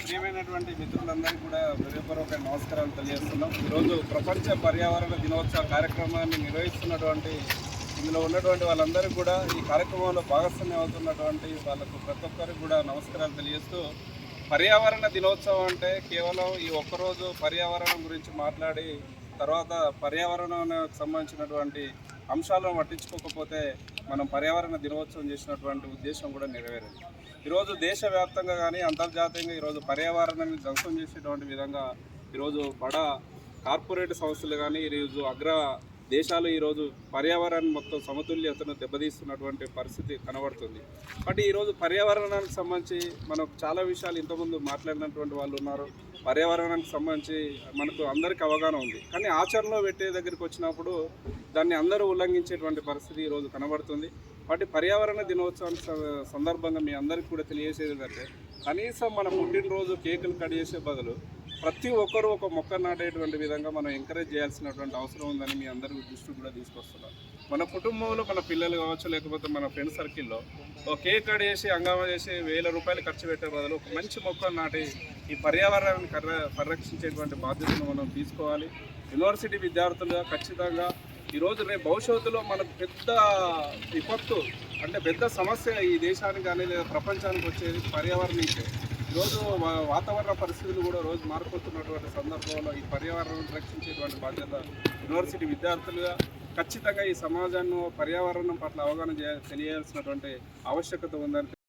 ప్రియమైనటువంటి మిత్రులందరికీ కూడా హృదయపూర్వక నమస్కారాలు తెలియజేస్తున్నాం. ఈరోజు ప్రపంచ పర్యావరణ దినోత్సవ కార్యక్రమాన్ని నిర్వహిస్తున్నటువంటి ఇందులో ఉన్నటువంటి వాళ్ళందరూ కూడా ఈ కార్యక్రమంలో భాగస్వామ్యం అవుతున్నటువంటి వాళ్ళకు ప్రతి ఒక్కరికి కూడా నమస్కారాలు తెలియజేస్తూ పర్యావరణ దినోత్సవం అంటే కేవలం ఈ ఒక్కరోజు పర్యావరణం గురించి మాట్లాడి తర్వాత పర్యావరణానికి సంబంధించినటువంటి అంశాలను పట్టించుకోకపోతే మనం పర్యావరణ దినోత్సవం చేసినటువంటి ఉద్దేశం కూడా నెరవేరింది. ఈరోజు దేశవ్యాప్తంగా కానీ అంతర్జాతీయంగా ఈరోజు పర్యావరణాన్ని ధ్వంసం చేసేటువంటి విధంగా ఈరోజు బడా కార్పొరేట్ సంస్థలు కానీ ఈరోజు అగ్ర దేశాలు ఈరోజు పర్యావరణాన్ని మొత్తం సమతుల్యతను దెబ్బతీస్తున్నటువంటి పరిస్థితి కనబడుతుంది. బట్ ఈరోజు పర్యావరణానికి సంబంధించి మనకు చాలా విషయాలు ఇంతకుముందు మాట్లాడినటువంటి వాళ్ళు ఉన్నారు. పర్యావరణానికి సంబంధించి మనకు అందరికీ అవగాహన ఉంది. కానీ ఆచరణలో పెట్టే దగ్గరికి వచ్చినప్పుడు దాన్ని అందరూ ఉల్లంఘించేటువంటి పరిస్థితి ఈరోజు కనబడుతుంది. వాటి పర్యావరణ దినోత్సవానికి సందర్భంగా మీ అందరికీ కూడా తెలియజేసేది ఏంటంటే కనీసం మన పుట్టినరోజు కేకులు కట్ చేసే బదులు ప్రతి ఒక్కరూ ఒక మొక్క నాటేటువంటి విధంగా మనం ఎంకరేజ్ చేయాల్సినటువంటి అవసరం ఉందని మీ అందరికీ దృష్టి కూడా తీసుకొస్తున్నాం. మన కుటుంబంలో మన పిల్లలు కావచ్చు లేకపోతే మన ఫ్రెండ్ సర్కిల్లో ఒక కేక్ కట్ చేసి అంగామ చేసి వేల రూపాయలు ఖర్చు పెట్టే బదులు ఒక మంచి మొక్క నాటి ఈ పర్యావరణాన్ని కర్ర- పరిరక్షించేటువంటి బాధ్యతను మనం తీసుకోవాలి. యూనివర్సిటీ విద్యార్థులుగా ఖచ్చితంగా ఈరోజు రేపు భవిష్యత్తులో మనకు పెద్ద విపత్తు అంటే పెద్ద సమస్య ఈ దేశానికి కానీ లేదా ప్రపంచానికి వచ్చేది పర్యావరణించే ఈరోజు వాతావరణ పరిస్థితులు కూడా రోజు మారిపోతున్నటువంటి సందర్భంలో ఈ పర్యావరణం రక్షించేటువంటి బాధ్యత యూనివర్సిటీ విద్యార్థులుగా ఖచ్చితంగా ఈ సమాజాన్ని పర్యావరణం పట్ల అవగాహన తెలియాల్సినటువంటి ఆవశ్యకత ఉందని